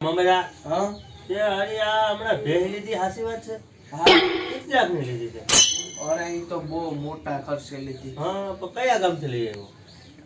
મમરા? હા? તે અરે આ હમણાં ભેહ લીધી હાસી વાત છે? હા કેટલાકની લીધી છે? અરે એ તો બહુ મોટા ખર્ચે લીધી. હા તો કયા ગામથી લઈ આવ્યો?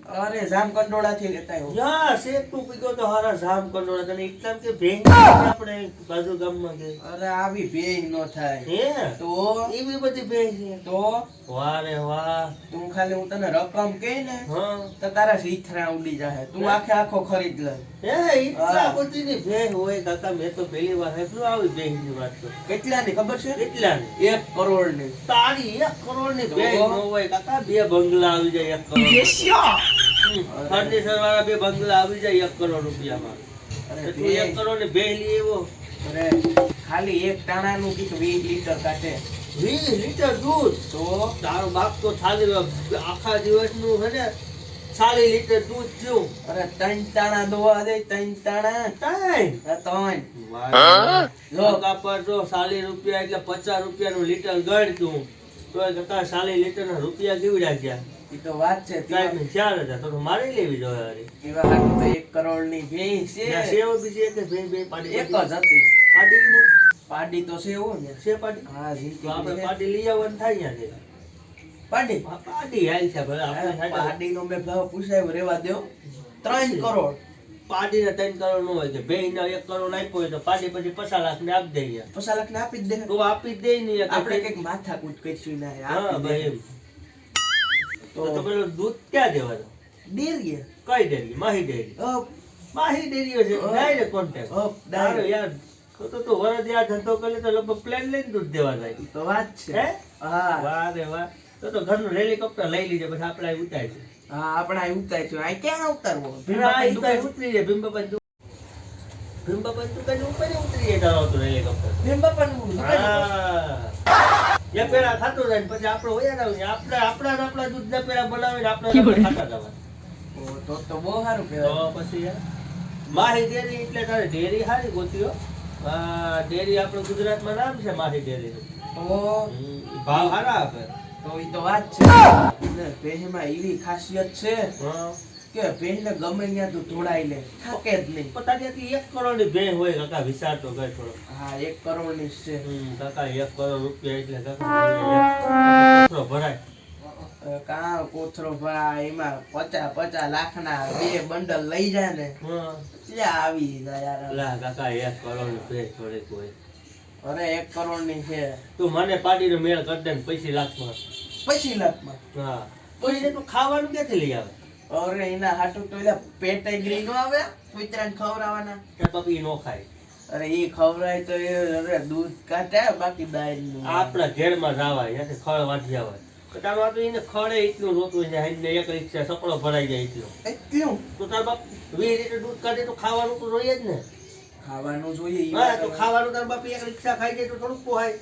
અરે જામ કંડોળા થી લેતા આવ્યો યા શેક તું પીગો તો હારા જામ કંડોળા. તને એકદમ કે ભેંગ આપણે બાજુ ગામમાં કે અરે આવી ભેંગ નો થાય. હે? તો? એવી બધી ભેંગ છે. તો? વાહ રે વાહ. તું ખાલી હું તને રકમ કે ને હા. તો તારા સીથરા ઉડી જાય તું આખે આખો ખરીદ લે. હે એટલા બધી ની ભેંગ હોય કાકા મેં તો પહેલી વાર સાંભળ્યું આવી ભેહની વાત તો. કેટલાની ખબર છે? કેટલાની? એક કરોડની તારી એક કરોડની ભેંગ હોય કાકા બે બંગલા આવી જાય એક કરોડ. ફર્નિચર વાળા બે બંગલા આવી જાય એક કરોડ રૂપિયામાં. તું એક કરોડ ને બે લઈ એવો ખાલી એક ટાણા નું કીધું વીસ લીટર કાઢે વીસ લીટર દૂધ? તો? તારો બાપ તો થાલી આખા દિવસનું હે ને ચાલી લીટર દૂધ થયું. અરે ત્રણ તાણા દોવા દે ત્રણ તાણા ત્રણ? આ ત્રણ. જો કાપડ જો ચાલીસ રૂપિયા એટલે પચાસ રૂપિયા નું લીટર ગળ તું તો કાકા ચાલીસ લીટર ના રૂપિયા કેવી રાખ્યા ઈ તો વાત છે કાંઈ ચાર હજાર તો મારે લેવી જોઈએ હારી. એવા હાટુ તો એક કરોડની ભેય છે. સેવ બીજી એક બે બે પાડી એક જ હતી. પાડી ને પાડી તો સેવો ને. છે પાડી? હા તો આપણે પાડી લઈ આવવાનું થાય ત્યાંથી. પાડી? પાડી હાલ છે ભલે આપણે થાય તો- પાડી નો મેં ભાવ પૂછાયો રેવા દ્યો. ત્રણ કરોડ. પાડીને ત્રણ કરોડનું હોય છે બે ને એક કરોડ આપ્યો હોય તો પાડી પછી પચાસ લાખ ને આપી દઈએ પચાસ લાખ ને આપી જ દે. તો આપી દે ને એક આપણે કંઈક માથા કૂટ કરીશું ના હા ભાઈ તો તો પેલો દૂધ ક્યાં દેવાનો? ડેરી કઈ ડેરી માહી ડેરી માહી ડેરીઓ છે. ડાયરેક્ટ કોન્ટેક્ટ અપ યાર. તો તો વરદ યાર ધંધો કરે તો લગભગ પ્લેન લઈને દૂધ દેવા જાય. તો વાત છે. હે? વાહ રે વાહ. તો તો ઘરનું હેલિકોપ્ટર લઈ લીજે પછી આપણે ઉતારી આપણે આ ઉતાર છું અહીં ક્યાં ઉતારવો ઉતરી જાય બાપા દુ- ભીમબાપાની દુકાને ઉપર ઉતરી જાય તારો તો હેલિકોપ્ટર ભીમબાપાનું દુકાન ઉપર. હા. એ પેલા ખાતું જાય પછી આપણે જવાનું. આપણે આપણા આપણા દૂધ દૂધને પેલા બનાવીને આપણે ખાતા જવાનું. તો તો બહુ સારું કે કહેવાય પછી માહી ડેરી એટલે તારે ડેરી સારી ગોતી હો. આ ડેરી આપણું ગુજરાતમાં નામ છે માહી ડેરીનું. તો ભાવ સારા આપે તો ઈ તો વાત છે. ને ભેંસમાં એવી ખાસિયત છે હા. કે ભેંસને ગમે ત્યાં તું ધોડાઈ લે. થાકે જ નહીં. પોતાની એક કરોડની ભેં હોય કાકા વિચાર તો કર થોડો. હા એક કરોડની છે. કાકા એક કરોડ રૂપિયા એટલે કાકા ભરાય. કા કોથરો ભાઈ એમાં પચાસ પચાસ લાખના બે બંડલ લઈ જાય ને. હા. ત્યાં આવી જાય યાર. લા કાકા એક કરોડની ભેં થોડીક હોય. અરે એક કરોડની છે. તું મને પાડીનો મેળ કરી દે ને પૈસી લાખમાં. પચીસ લાખમાં? હા. પછી તું ખાવાનું ક્યાંથી લઈ આવે? અરે એના હાટું તો એટલે પેટેગરી નો આવે કૂતરાને ખવડાવવાના. કે બાપી નો ખાય. અરે એ ખવડાય તો એ અરે દૂધ કાઢે બાકી દાળનું આપણા ઘેરમાં જાવાય ત્યાંથી ખળ વાંચી જવાય તાર તારું એને ખળે એટલું રોતું છે એને એક રિક્ષા સકડો ભરાઈ જાય એટલું. એટલું? તો તાર બાપ વીસ લીટર દૂધ કાઢે તો ખાવાનું તો જોઈએ જ ને. ખાવાનું જોઈએ હા તો ખાવાનું તાર બાપી એક રિક્ષા ખાઈ જાય તો થોડુંક પોહાય.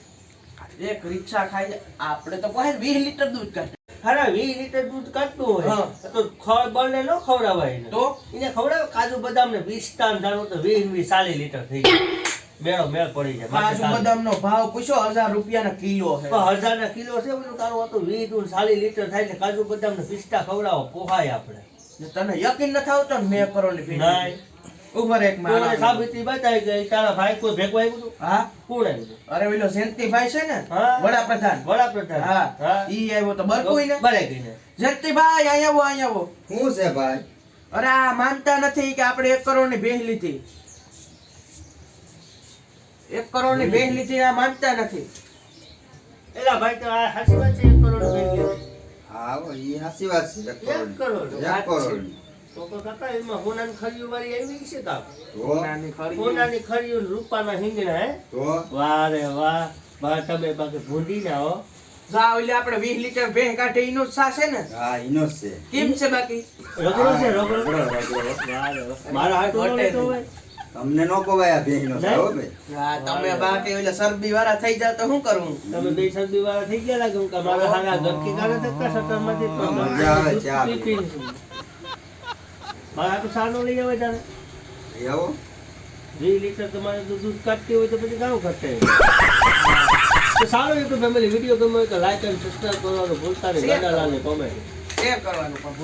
એક રિક્ષા ખાઈ જાય. આપણે તો કોઈ વીસ લીટર દૂધ કાઢે. ખરા વીસ લીટર દૂધ કાઢતું હોય. તો ખળ બળને ન ખવડાવાય તો? એને ખવડાવે કાજુ બદામ ને વીસ ને જાણું તો વીસ વીસ ચાલીસ લીટર થઈ જાય. મેળો મેળ પડી જાય કાજુ બદામ નો ભાવ પૂછો હજાર રૂપિયા કિલો છે. હજાર ના કિલો છે પેલું તારું હતું વીસ દૂધ ચાલીસ લીટર થાય છે કાજુ બદામ ને પિસ્તા ખવડાવો પોહાય આપણે. તને યકીન નથી આવતો ને મેં કરો ની. ઉપર એક મારા સાબિતી બતાવી કે તારા ભાઈ કોઈ ભેગું આવ્યું હતું હા. કોણ આવ્યું હતું? અરે પેલો જયંતિભાઈ છે ને વડાપ્રધાન. વડાપ્રધાન. હા. હા. ઈ આવ્યો તો બરકોઈ ને બરાઈ ગઈને. જયંતિભાઈ અહીં આવો અહીં આવો. શું છે ભાઈ? અરે આ માનતા નથી કે આપણે એક કરોડની ભેંસ લીધી. એક કરોડની ભેંસ લીધી આ માનતા નથી. એલા ભાઈ તો આ સાચી વાત છે એક કરોડ ભેગી હતી. આવો ઈ હાચી વાત છે એક કરોડ એક કરોડ તો તો કાકા એમાં હોનાની ખરીઓ વાળી આવી છે કાક તો? નાની હોનાની ખરીઓ રૂપાના હિંગણા હે? તો? વાહ રે વાહ વાહ તમે બાકી ભૂંડી ના હો. જા ઓલે આપણે 20 લીટર ભેંસ કાઢે ઈનો જ સાસે ને? હા ઈનો જ છે. કેમ છે બાકી? રગડો છે રગડો. રગડો, રગડો. વાહ રે વાહ. મારા હાથ તો તમને નો કોવાય આ ભેંનો ભાઈ. હા તમે બાકી ઓલા સરબી વાળા થઈ જા તો શું કરું? તમે બે શરદી વાળા થઈ ગયા લાગે કે મારા હારા ગટકી કાઢે ધક્કા સટરમાંથી તો મજા આવે, ચા. મારા હાટુ સારું લઈ આવે તારે. લઈ આવો. વીસ લીટર તમારે દૂધ કાઢતી હોય તો પછી ઘણું ખર્ચે તો સારો યુટ્યુબ ફેમિલી વીડિયો ગમે તો લાઈક અને સબસ્ક્રાઈબ કરવાનું ભૂલતા નહીં. Share ગાડા લાલે કોમેન્ટ શેર કરવાનું પણ